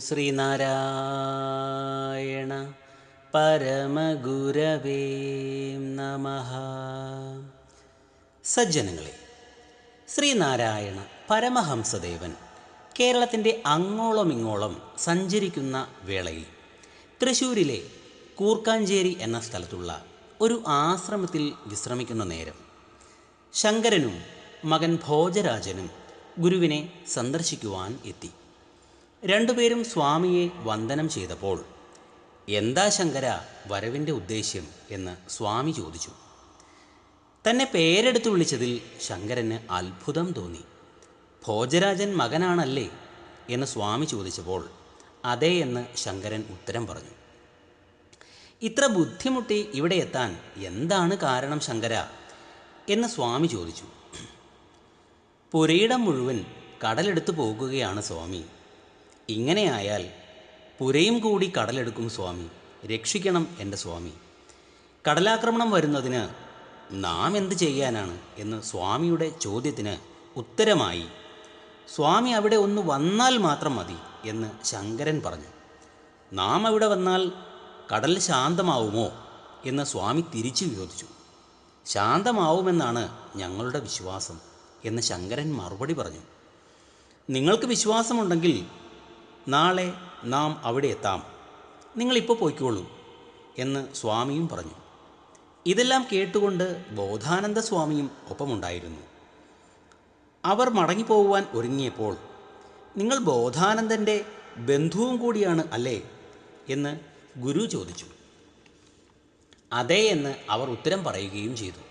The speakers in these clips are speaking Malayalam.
ശ്രീനാരായണ പരമഗുരവേ നമ. സജ്ജനങ്ങളെ ശ്രീനാരായണ പരമഹംസദേവൻ കേരളത്തിന്റെ അങ്ങോളം ഇങ്ങോളം സഞ്ചരിക്കുന്ന വേളയിൽ തൃശ്ശൂരിലെ കൂർക്കാഞ്ചേരി എന്ന സ്ഥലത്തുള്ള ഒരു ആശ്രമത്തിൽ വിശ്രമിക്കുന്ന നേരം ശങ്കരനും മകൻ ഭോജരാജനും ഗുരുവിനെ സന്ദർശിക്കുവാൻ എത്തി. രണ്ടുപേരും സ്വാമിയെ വന്ദനം ചെയ്തപ്പോൾ എന്താ ശങ്കര വരവിന്റെ ഉദ്ദേശ്യം? എന്ന് സ്വാമി ചോദിച്ചു. തന്നെ പേരെടുത്തു വിളിച്ചതിൽ ശങ്കരന് അത്ഭുതം തോന്നി. ഭോജരാജൻ മകനാണല്ലേ? എന്ന് സ്വാമി ചോദിച്ചപ്പോൾ അതെ എന്ന് ശങ്കരൻ ഉത്തരം പറഞ്ഞു. ഇത്ര ബുദ്ധിമുട്ടി ഇവിടെ എത്താൻ എന്താണ് കാരണം ശങ്കര? എന്ന് സ്വാമി ചോദിച്ചു. പുരയിടം മുഴുവൻ കടലെടുത്തു പോകുകയാണ് സ്വാമി. ഇങ്ങനെയായാൽ പുരയും കൂടി കടലെടുക്കും സ്വാമി. രക്ഷിക്കണം എന്റെ സ്വാമി. കടലാക്രമണം വരുന്നതിന് നാം എന്ത് ചെയ്യാനാണ് എന്ന് സ്വാമിയുടെ ചോദ്യത്തിന് ഉത്തരമായി സ്വാമി അവിടെ ഒന്ന് വന്നാൽ മാത്രം മതി എന്ന് ശങ്കരൻ പറഞ്ഞു. നാം അവിടെ വന്നാൽ കടൽ ശാന്തമാവുമോ? എന്ന് സ്വാമി തിരിച്ചു ചോദിച്ചു. ശാന്തമാവുമെന്നാണ് ഞങ്ങളുടെ വിശ്വാസം എന്ന് ശങ്കരൻ മറുപടി പറഞ്ഞു. നിങ്ങൾക്ക് വിശ്വാസമുണ്ടെങ്കിൽ നാളെ നാം അവിടെ എത്താം. നിങ്ങളിപ്പോൾ പോയിക്കോളൂ എന്ന് സ്വാമിയും പറഞ്ഞു. ഇതെല്ലാം കേട്ടുകൊണ്ട് ബോധാനന്ദ സ്വാമിയും ഒപ്പമുണ്ടായിരുന്നു. അവർ മടങ്ങിപ്പോകുവാൻ ഒരുങ്ങിയപ്പോൾ നിങ്ങൾ ബോധാനന്ദന്റെ ബന്ധുവും കൂടിയാണ് അല്ലേ? എന്ന് ഗുരു ചോദിച്ചു. അതെ എന്ന് അവർ ഉത്തരം പറയുകയും ചെയ്തു.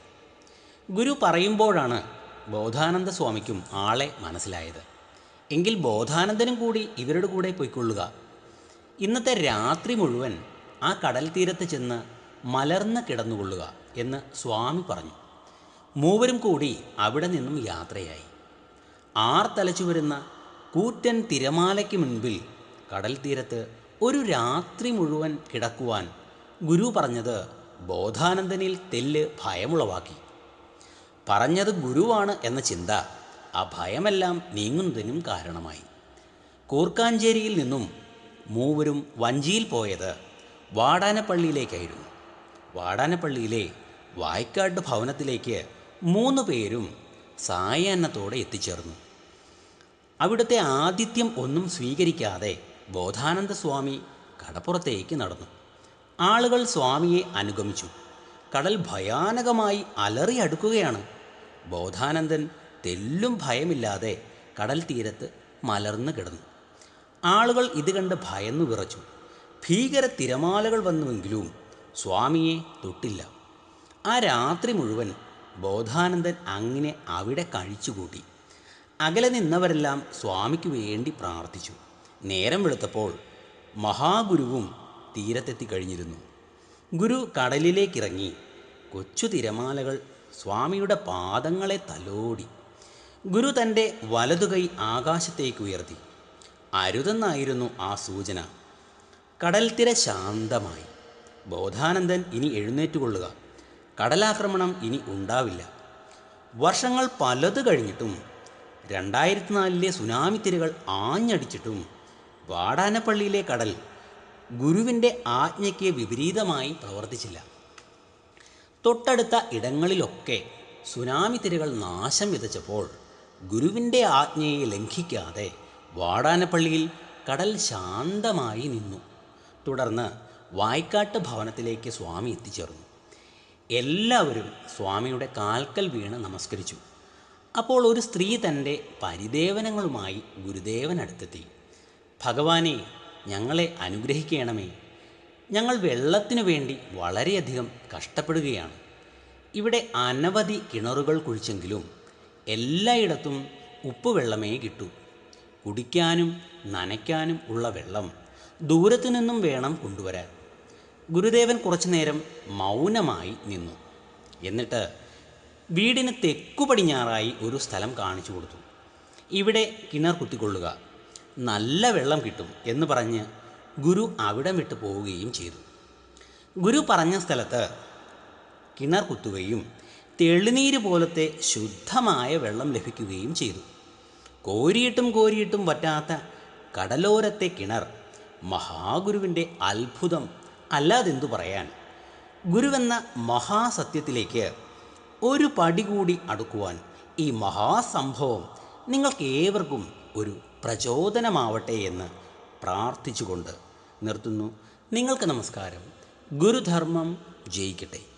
ഗുരു പറയുമ്പോഴാണ് ബോധാനന്ദ സ്വാമിക്കും ആളെ മനസ്സിലായത്. എങ്കിൽ ബോധാനന്ദനും കൂടി ഇവരുടെ കൂടെ പോയിക്കൊള്ളുക. ഇന്നത്തെ രാത്രി മുഴുവൻ ആ കടൽ തീരത്ത് ചെന്ന് മലർന്ന് കിടന്നുകൊള്ളുക എന്ന് സ്വാമി പറഞ്ഞു. മൂവരും കൂടി അവിടെ നിന്നും യാത്രയായി. ആർ തലച്ചു വരുന്ന കൂറ്റൻ തിരമാലയ്ക്ക് മുൻപിൽ കടൽ തീരത്ത് ഒരു രാത്രി മുഴുവൻ കിടക്കുവാൻ ഗുരു പറഞ്ഞത് ബോധാനന്ദനിൽ തെല്ല് ഭയമുളവാക്കി. പറഞ്ഞത് ഗുരുവാണ് എന്ന ചിന്ത ആ ഭയമെല്ലാം നീങ്ങുന്നതിനും കാരണമായി. കൂർക്കാഞ്ചേരിയിൽ നിന്നും മൂവരും വഞ്ചിയിൽ പോയത് വാടാനപ്പള്ളിയിലേക്കായിരുന്നു. വാടാനപ്പള്ളിയിലെ വായ്ക്കാട്ട് ഭവനത്തിലേക്ക് മൂന്ന് പേരും സായാഹ്നത്തോടെ എത്തിച്ചേർന്നു. അവിടുത്തെ ആതിഥ്യം ഒന്നും സ്വീകരിക്കാതെ ബോധാനന്ദ സ്വാമി കടപ്പുറത്തേക്ക് നടന്നു. ആളുകൾ സ്വാമിയെ അനുഗമിച്ചു. കടൽ ഭയാനകമായി അലറി അടുക്കുകയാണ് ബോധാനന്ദൻ തെല്ലും ഭയമില്ലാതെ കടൽ തീരത്ത് മലർന്നു കിടന്നു. ആളുകൾ ഇത് കണ്ട് ഭയന്നു വിറച്ചു. ഭീകര തിരമാലകൾ വന്നുവെങ്കിലും സ്വാമിയെ തൊട്ടില്ല. ആ രാത്രി മുഴുവൻ ബോധാനന്ദൻ അങ്ങനെ അവിടെ കഴിച്ചുകൂട്ടി. അകലെ നിന്നവരെല്ലാം സ്വാമിക്ക് വേണ്ടി പ്രാർത്ഥിച്ചു. നേരം വെളുത്തപ്പോൾ മഹാഗുരുവും തീരത്തെത്തി കഴിഞ്ഞിരുന്നു. ഗുരു കടലിലേക്കിറങ്ങി കൊച്ചു തിരമാലകൾ സ്വാമിയുടെ പാദങ്ങളെ തലോടി ഗുരു തന്റെ വലതുകൈ ആകാശത്തേക്ക് ഉയർത്തി. അരുതെന്നായിരുന്നു ആ സൂചന. കടൽത്തിര ശാന്തമായി. ബോധാനന്ദൻ ഇനി എഴുന്നേറ്റുകൊള്ളുക. കടലാക്രമണം ഇനി ഉണ്ടാവില്ല. വർഷങ്ങൾ പലത് കഴിഞ്ഞിട്ടും രണ്ടായിരത്തി നാലിലെ സുനാമി തിരകൾ ആഞ്ഞടിച്ചിട്ടും വാടാനപ്പള്ളിയിലെ കടൽ ഗുരുവിന്റെ ആജ്ഞയ്ക്ക് വിപരീതമായി പ്രവർത്തിച്ചില്ല. തൊട്ടടുത്ത ഇടങ്ങളിലൊക്കെ സുനാമി തിരകൾ നാശം വിതച്ചപ്പോൾ ഗുരുവിന്റെ ആജ്ഞയെ ലംഘിക്കാതെ വാടാനപ്പള്ളിയിൽ കടൽ ശാന്തമായി നിന്നു. തുടർന്ന് വായ്ക്കാട്ട് ഭവനത്തിലേക്ക് സ്വാമി എത്തിച്ചേർന്നു. എല്ലാവരും സ്വാമിയുടെ കാൽക്കൽ വീണ് നമസ്കരിച്ചു. അപ്പോൾ ഒരു സ്ത്രീ തന്റെ പരിദേവനങ്ങളുമായി ഗുരുദേവനടുത്തെത്തി. ഭഗവാനെ ഞങ്ങളെ അനുഗ്രഹിക്കണമേ. ഞങ്ങൾ വെള്ളത്തിനു വേണ്ടി വളരെയധികം കഷ്ടപ്പെടുകയാണ്. ഇവിടെ അനവധി കിണറുകൾ കുഴിച്ചെങ്കിലും എല്ലായിടത്തും ഉപ്പുവെള്ളമേ കിട്ടൂ. കുടിക്കാനും നനയ്ക്കാനും ഉള്ള വെള്ളം ദൂരത്തു നിന്നും വേണം കൊണ്ടുവരാൻ. ഗുരുദേവൻ കുറച്ചു നേരം മൗനമായി നിന്നു. എന്നിട്ട് വീടിന് തെക്കു പടിഞ്ഞാറായി ഒരു സ്ഥലം കാണിച്ചു കൊടുത്തു. ഇവിടെ കിണർ കുത്തിക്കൊള്ളുക. നല്ല വെള്ളം കിട്ടും എന്ന് പറഞ്ഞ് ഗുരു അവിടം വിട്ടു പോവുകയും ചെയ്തു. ഗുരു പറഞ്ഞ സ്ഥലത്ത് കിണർ കുത്തുകയും തെളിനീര് പോലത്തെ ശുദ്ധമായ വെള്ളം ലഭിക്കുകയും ചെയ്തു. കോരിയിട്ടും കോരിയിട്ടും പറ്റാത്ത കടലോരത്തെ കിണർ മഹാഗുരുവിന്റെ അത്ഭുതം അല്ലാതെന്തു പറയാൻ? ഗുരുവെന്ന മഹാസത്യത്തിലേക്ക് ഒരു പടി കൂടി അടുക്കുവാൻ ഈ മഹാസംഭവം നിങ്ങൾക്ക് ഏവർക്കും ഒരു പ്രചോദനമാവട്ടെ എന്ന് പ്രാർത്ഥിച്ചുകൊണ്ട് നിർത്തുന്നു. നിങ്ങൾക്ക് നമസ്കാരം. ഗുരുധർമ്മം ജയിക്കട്ടെ.